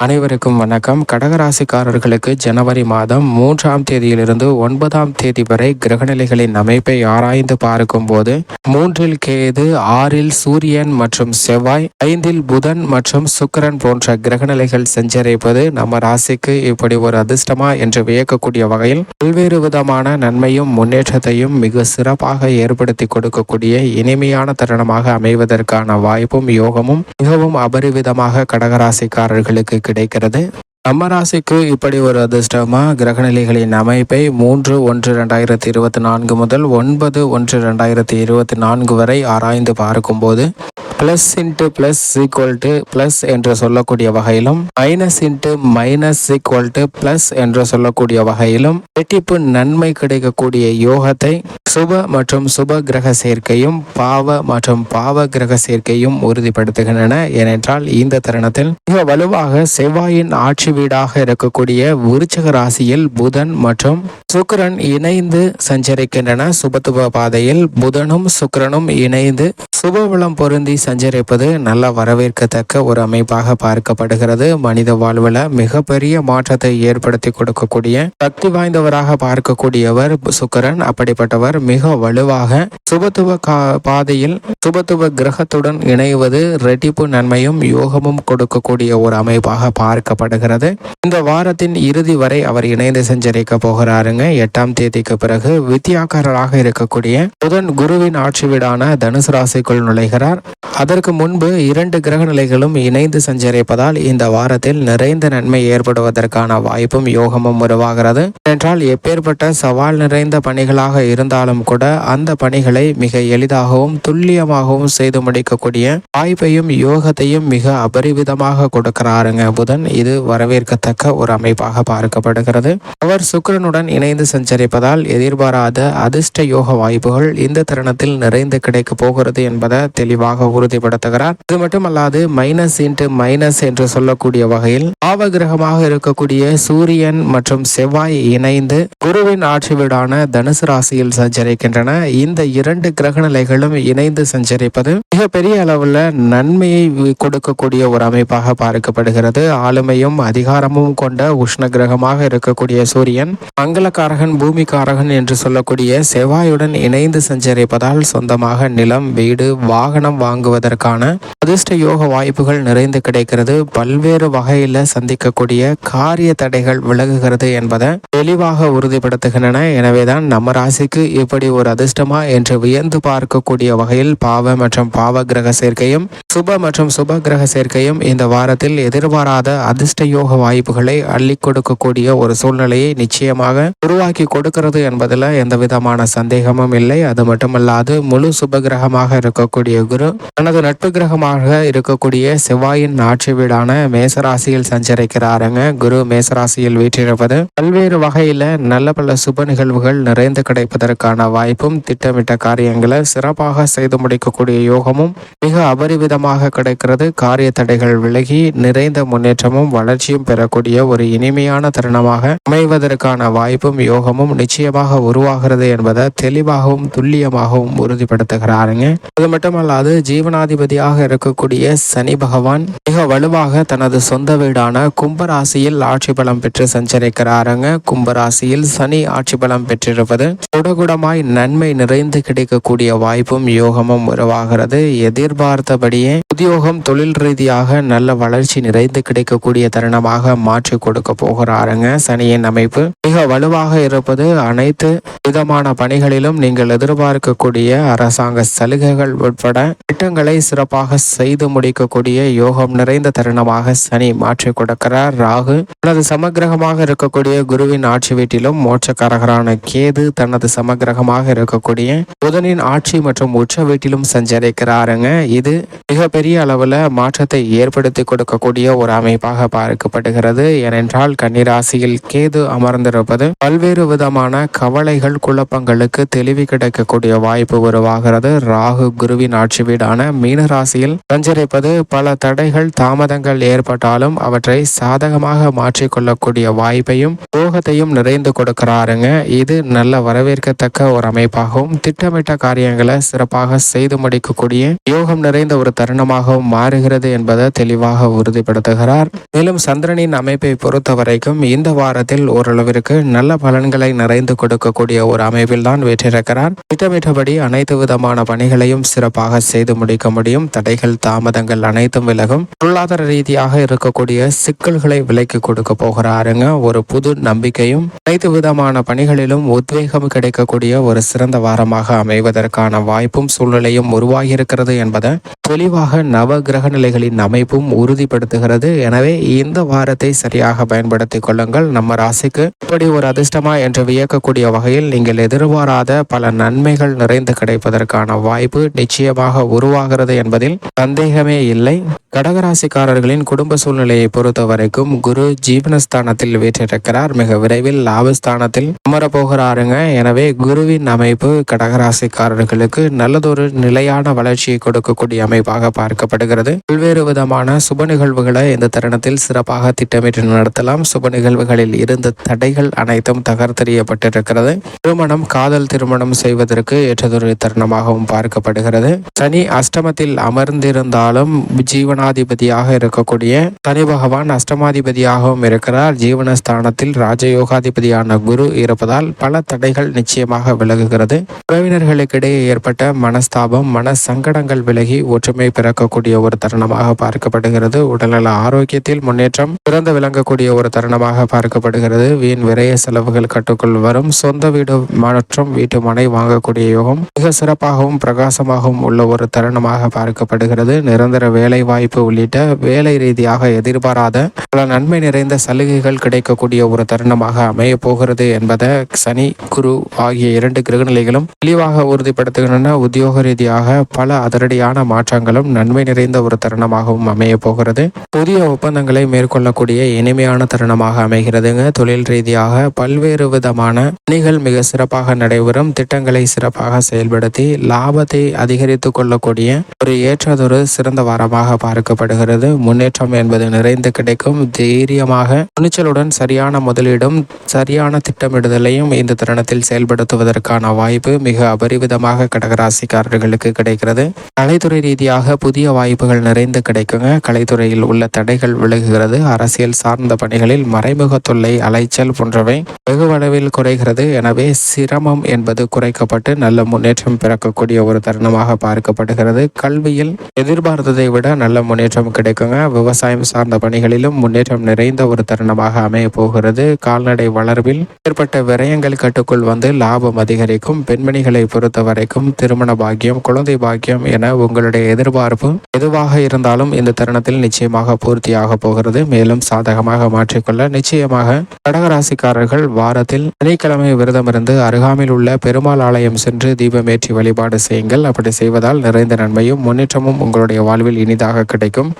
அனைவருக்கும் வணக்கம். கடகராசிக்காரர்களுக்கு ஜனவரி மாதம் மூன்றாம் தேதியிலிருந்து ஒன்பதாம் தேதி வரை கிரகநிலைகளின் அமைப்பை ஆராய்ந்து பார்க்கும்போது மூன்றில் கேது ஆறில் சூரியன் மற்றும் செவ்வாய் ஐந்தில் புதன் மற்றும் சுக்கரன் போன்ற கிரகநிலைகள் சஞ்சரிப்பது நம்ம ராசிக்கு இப்படி ஒரு அதிர்ஷ்டமா என்று வியக்கக்கூடிய வகையில் பல்வேறு விதமான நன்மையும் முன்னேற்றத்தையும் மிக சிறப்பாக ஏற்படுத்தி கொடுக்கக்கூடிய இனிமையான தருணமாக அமைவதற்கான வாய்ப்பும் யோகமும் மிகவும் அபரிவிதமாக கடகராசிக்காரர்களுக்கு கிடைக்கிறது. நம்ம ராசிக்கு இப்படி ஒரு அதிர்ஷ்டமா கிரகநிலைகளின் அமைப்பை மூன்று ஒன்று ரெண்டாயிரத்தி இருபத்தி நான்கு முதல் ஒன்பது ஒன்று ரெண்டாயிரத்தி இருபத்தி நான்கு வரை ஆராய்ந்து பார்க்கும்போது plus into plus equal to plus என்று சொல்லக்கூடிய வகையிலும் minus into minus equal to plus என்று சொல்லக்கூடிய வகையிலும் ரெட்டிப்பு நன்மை கிடைக்கக்கூடிய யோகத்தை சுப மற்றும் சுப கிரக சேர்க்கையும் பாவ மற்றும் பாவ கிரக சேர்க்கையும் உறுதிப்படுத்துகின்றன. ஏனென்றால் இந்த தருணத்தில் மிக வலுவாக செவ்வாயின் ஆட்சி வீடாக இருக்கக்கூடிய விருச்சக ராசியில் புதன் மற்றும் சுக்கிரன் இணைந்து சஞ்சரிக்கின்றன. சுபத்துவ பாதையில் புதனும் சுக்கிரனும் இணைந்து சுபவளம் பொருந்தி சஞ்சரிப்பது நல்ல வரவேற்கத்தக்க ஒரு அமைப்பாக பார்க்கப்படுகிறது. மனித வாழ்வில் மிகப்பெரிய மாற்றத்தை ஏற்படுத்தி கொடுக்கக்கூடிய சக்தி வாய்ந்தவராக பார்க்கக்கூடியவர் சுக்கரன். அப்படிப்பட்டவர் மிக வலுவாக சுபத்துவ பாதையில் சுபத்துவ கிரகத்துடன் இணைவது ரெட்டிப்பு நன்மையும் யோகமும் கொடுக்கக்கூடிய ஒரு அமைப்பாக பார்க்கப்படுகிறது. இந்த வாரத்தின் இறுதி வரை அவர் இணைந்து சஞ்சரிக்க போகிறாருங்க. எட்டாம் தேதிக்கு பிறகு வித்தியாக்காரராக இருக்கக்கூடிய புதன் குருவின் ஆட்சி வீடான தனுசு ராசிக்குள் நுழைகிறார். அதற்கு முன்பு இரண்டு கிரக நிலைகளும் இணைந்து சஞ்சரிப்பதால் இந்த வாரத்தில் நிறைந்த நன்மை ஏற்படுவதற்கான வாய்ப்பும் யோகமும் உருவாகிறது. என்றால் எப்பேற்பட்ட சவால் நிறைந்த பணிகளாக இருந்தாலும் கூட அந்த பணிகளை மிக எளிதாகவும் துல்லியமாகவும் செய்து முடிக்கக்கூடிய வாய்ப்பையும் யோகத்தையும் மிக அபரிவிதமாக கொடுக்கிறாருங்க புதன். இது வரவேற்கத்தக்க ஒரு அமைப்பாக பார்க்கப்படுகிறது. அவர் சுக்கரனுடன் இணைந்து சஞ்சரிப்பதால் எதிர்பாராத அதிர்ஷ்ட யோக வாய்ப்புகள் இந்த தருணத்தில் நிறைந்து கிடைக்க போகிறது என்பது தெளிவாக உறுதிப்படுத்துகிறார். இது மட்டுமல்லாது மைனஸ் இன்ட்டு மைனஸ் என்று சொல்லக்கூடிய வகையில் ஆவ கிரகமாக இருக்கக்கூடிய சூரியன் மற்றும் செவ்வாய் இணைந்து குருவின் ஆட்சி வீடான தனுசு ராசியில் சஞ்சரிக்கின்றன. இந்த இரண்டு கிரக நிலைகளும் இணைந்து சஞ்சரிப்பது மிக பெரிய அளவுல நன்மையை கொடுக்கக்கூடிய ஒரு அமைப்பாக பார்க்கப்படுகிறது. ஆளுமையும் அதிகாரமும் கொண்ட உஷ்ண கிரகமாக இருக்கக்கூடிய சூரியன் மங்களக்காரகன் பூமிக்காரகன் என்று சொல்லக்கூடிய செவ்வாயுடன் இணைந்து சஞ்சரிப்பதால் சொந்தமாக நிலம் வீடு வாகனம் வாங்குவதற்கான அதிர்ஷ்ட யோக வாய்ப்புகள் நிறைந்து கிடைக்கிறது. பல்வேறு வகையில சந்திக்கக்கூடிய காரிய தடைகள் விலகுகிறது என்பதை தெளிவாக உறுதிப்படுத்துகின்றன. எனவேதான் நம்ம ராசிக்கு இப்படி ஒரு அதிர்ஷ்டமா என்று வியந்து பார்க்கக்கூடிய வகையில் பாவ மற்றும் பாவ கிரக சேர்க்கையும் சுப மற்றும் சுப கிரக சேர்க்கையும் இந்த வாரத்தில் எதிர்பாராத அதிர்ஷ்ட யோக வாய்ப்புகளை அள்ளி கொடுக்கக்கூடிய ஒரு சூழ்நிலையை நிச்சயமாக உருவாக்கி கொடுக்கிறது என்பதில் எந்த விதமான சந்தேகமும் இல்லை. அது மட்டுமல்லாது முழு சுப கிரகமாக இருக்கக்கூடிய குரு தனது நட்பு கிரகமாக இருக்கக்கூடிய செவ்வாயின் ஆட்சி வீடான மேசராசியில் சஞ்சரிக்கிறாருங்க. குரு மேசராசியில் வீற்றிருப்பது பல்வேறு வகையில நல்ல பல சுப நிகழ்வுகள் நிறைந்து கிடைப்பதற்கான வாய்ப்பும் திட்டமிட்ட காரியங்களை சிறப்பாக செய்து முடிக்கக்கூடிய யோகமும் மிக அபரிவிதமாக கிடைக்கிறது. காரிய தடைகள் விலகி நிறைந்த முன்னேற்றமும் வளர்ச்சியும் பெறக்கூடிய ஒரு இனிமையான தருணமாக அமைவதற்கான வாய்ப்பும் யோகமும் நிச்சயமாக உருவாகிறது என்பதை தெளிவாகவும் துல்லியமாகவும் உறுதிப்படுத்துகிறாருங்க. அது மட்டுமல்லாது ஜீவனாதிபதியாக இருக்கக்கூடிய சனி பகவான் மிக வலுவாக தனது சொந்த வீடான கும்பராசியில் ஆட்சி பலம் பெற்று சஞ்சரிக்கிறாருங்க. கும்பராசியில் சனி ஆட்சி பலம் பெற்றிருப்பது குடகுடமாய் நன்மை நிறைந்து கிடைக்கக்கூடிய வாய்ப்பும் யோகமும் உருவாகிறது. எதிர்பார்த்தபடியே உத்தியோகம் தொழில் ரீதியாக நல்ல வளர்ச்சி நிறைந்து கிடைக்கக்கூடிய தருணமாக மாற்றி கொடுக்க போகிறாருங்க. சனியின் அமைப்பு மிக வலுவாக இருப்பது அனைத்து விதமான பணிகளிலும் நீங்கள் எதிர்பார்க்கக்கூடிய அரசாங்க சலுகைகள் உட்பட திட்டங்களை சிறப்பாக செய்து முடிக்கக்கூடிய யோகம் நிறைந்த தருணமாக சனி மாற்றி கொடுக்கிறார். ராகு தனது சமக்கிரகமாக இருக்கக்கூடிய குருவின் ஆட்சி வீட்டிலும் மோட்சக்காரகரான கேது தனது சமக்கிரகமாக இருக்கக்கூடிய புதனின் ஆட்சி மற்றும் உச்ச வீட்டிலும் சஞ்சரிக்கிறாருங்க. இது மிகப்பெரிய அளவுல மாற்றத்தை ஏற்படுத்தி கொடுக்கக்கூடிய ஒரு அமைப்பாக பார்க்கப்படுகிறது. ஏனென்றால் கன்னிராசியில் கேது அமர்ந்திருப்பது பல்வேறு விதமான கவலைகள் குழப்பங்களுக்கு தெளிவு கிடைக்கக்கூடிய வாய்ப்பு உருவாகிறது. ராகு குரு குருவின் ஆட்சி வீடான மீன ராசியில் சஞ்சரிப்பது பல தடைகள் தாமதங்கள் ஏற்பட்டாலும் அவற்றை சாதகமாக மாற்றிக்கொள்ளக்கூடிய வாய்ப்பையும் போகத்தையும் நிறைந்து கொடுக்கிறாருங்க. இது நல்ல வரவேற்கத்தக்க ஒரு அமைப்பாகவும் திட்டமிட்ட காரியங்களை சிறப்பாக செய்து முடிக்கக்கூடிய யோகம் நிறைந்த ஒரு தருணமாகவும் மாறுகிறது என்பதை தெளிவாக உறுதிப்படுத்துகிறார். மேலும் சந்திரனின் அமைப்பை பொறுத்த வரைக்கும் இந்த வாரத்தில் ஓரளவிற்கு நல்ல பலன்களை நிறைந்து கொடுக்கக்கூடிய ஒரு அமைப்பில் தான் வெற்றிருக்கிறார் திட்டமிட்டபடி அனைத்து விதமான பணிகளையும் சிறப்பாக செய்து முடிக்க முடியும். தடைகள் தாமதங்கள் அனைத்தும் விலகும். பொருளாதார ரீதியாக இருக்கக்கூடிய சிக்கல்களை விலைக்கு கொடுக்க போகிறாருங்க. ஒரு புது நம்பிக்கையும் அனைத்து விதமான பணிகளிலும் உத்வேகம் கிடைக்கக்கூடிய ஒரு சிறந்த வாரமாக அமைவதற்கான வாய்ப்பும் சூழ்நிலையும் உருவாகியிருக்கிறது என்பதை தெளிவாக நவ கிரக நிலைகளின் அமைப்பும் உறுதிப்படுத்துகிறது. எனவே இந்த வாரத்தை சரியாக பயன்படுத்திக் கொள்ளுங்கள். நம்ம ராசிக்கு இப்படி ஒரு அதிர்ஷ்டமா என்று வியக்கக்கூடிய வகையில் நீங்கள் எதிர்பாராத பல நன்மைகள் நிறைந்து கிடைப்பதற்கான வாய்ப்பு நிச்சயமாக உருவாகிறது என்பதில் சந்தேகமே இல்லை. கடகராசிக்காரர்களின் குடும்ப சூழ்நிலையை பொறுத்த வரைக்கும் குரு ஜீவனஸ்தானத்தில் வீற்றிருக்கிறார். மிக விரைவில் லாபஸ்தானத்தில் அமரப்போகிறாருங்க. எனவே குருவின் அமைப்பு கடகராசிக்காரர்களுக்கு நல்லதொரு நிலையான வளர்ச்சியை கொடுக்கக்கூடிய அமைப்பாக பார்க்கப்படுகிறது. பல்வேறு விதமான சுப நிகழ்வுகளை இந்த தருணத்தில் சிறப்பாக திட்டமிட்டு நடத்தலாம். சுப நிகழ்வுகளில் இருந்த தடைகள் அனைத்தும் தகர்த்தெறியப்பட்டிருக்கிறது. திருமணம் காதல் திருமணம் செய்வதற்கு ஏற்றதொரு தருணமாகவும் பார்க்கப்படுகிறது. சனி அஷ்டமத்தில் அமர்ந்திருந்தாலும் ஜீவனாதிபதியாக இருக்கக்கூடிய சனி பகவான் அஷ்டமாதிபதியாகவும் இருக்கிறார். ஜீவனஸ்தானத்தில் ராஜயோகாதிபதியான குரு இருப்பதால் பல தடைகள் நிச்சயமாக விலகுகிறது. உறவினர்களுக்கிடையே ஏற்பட்ட மனஸ்தாபம் மன சங்கடங்கள் விலகி ஒற்றுமை பிறக்கக்கூடிய ஒரு தருணமாக பார்க்கப்படுகிறது. உடல்நல ஆரோக்கியத்தில் முன்னேற்றம் சிறந்து விளங்கக்கூடிய ஒரு தருணமாக பார்க்கப்படுகிறது. வீண் விரைய செலவுகள் கட்டுக்குள் வரும். சொந்த வீடு மற்றும் வீட்டு மனை வாங்கக்கூடிய யோகம் மிக சிறப்பாகவும் பிரகாசமாக பிரகாசமாகவும் உள்ள ஒரு தருணமாக பார்க்கப்படுகிறது. நிரந்தர வேலை வாய்ப்பு உள்ளிட்ட வேலை ரீதியாக எதிர்பாராத பல நன்மை நிறைந்த சலுகைகள் கிடைக்கக்கூடிய ஒரு தருணமாக அமைய போகிறது என்பதை சனி குரு ஆகிய இரண்டு கிரகநிலைகளும் தெளிவாக உறுதிப்படுத்துகின்றன. உத்தியோக ரீதியாக பல அதிரடியான மாற்றங்களும் நன்மை நிறைந்த ஒரு தருணமாகவும் அமைய போகிறது. புதிய ஒப்பந்தங்களை மேற்கொள்ளக்கூடிய இனிமையான தருணமாக அமைகிறதுங்க. தொழில் ரீதியாக பல்வேறு விதமான பணிகள் மிக சிறப்பாக நடைபெறும். திட்டங்களை சிறப்பாக செயல்படுத்தி லாபத்தை அதிகரித்து கொள்ளக்கூடிய ஒரு ஏற்றதொரு சிறந்த வாரமாக பார்க்கப்படுகிறது. முன்னேற்றம் என்பது நிறைந்து கிடைக்கும். தைரியமாக துணிச்சலுடன் சரியான முதலீடும் சரியான திட்டமிடுதலையும் இந்த தருணத்தில் செயல்படுத்துவதற்கான வாய்ப்பு மிக அபரிவிதமாக கடகராசிக்காரர்களுக்கு கிடைக்கிறது. கலைத்துறை ரீதியாக புதிய வாய்ப்புகள் நிறைந்து கிடைக்குங்க. கலைத்துறையில் உள்ள தடைகள் விலகுகிறது. அரசியல் சார்ந்த பணிகளில் மறைமுக தொல்லை அலைச்சல் போன்றவை வெகுவளவில் குறைகிறது. எனவே சிரமம் என்பது குறைக்கப்பட்டு நல்ல முன்னேற்றம் பிறக்கக்கூடிய ஒரு தருணமாக பார்க்கப்படுகிறது. கல்வியில் எதிர்பார்த்ததை விட நல்ல முன்னேற்றம் கிடைக்குங்க. விவசாயம் சார்ந்த பணிகளிலும் முன்னேற்றம் நிறைந்த ஒரு தருணமாக அமைய போகிறது. கால்நடை வளர்வில் ஏற்பட்ட விரயங்கள் கட்டுக்குள் வந்து லாபம் அதிகரிக்கும். பெண்மணிகளை பொறுத்த வரைக்கும் திருமண பாக்கியம் குழந்தை பாக்கியம் என உங்களுடைய எதிர்பார்ப்பு எதுவாக இருந்தாலும் இந்த தருணத்தில் நிச்சயமாக பூர்த்தியாக போகிறது. மேலும் சாதகமாக மாற்றிக்கொள்ள நிச்சயமாக கடகராசிக்காரர்கள் வாரத்தில் சனிக்கிழமை விரதமிருந்து அருகாமையில் உள்ள பெருமாள் ஆலயம் சென்று தீபமேற்றி வழிபாடு செய்யுங்கள். அப்படி செய்வதால் நிறைந்த நன்மையும் முன்னேற்றமும் உங்களுடைய வாழ்வில் இனிதாக கிடைக்கும்.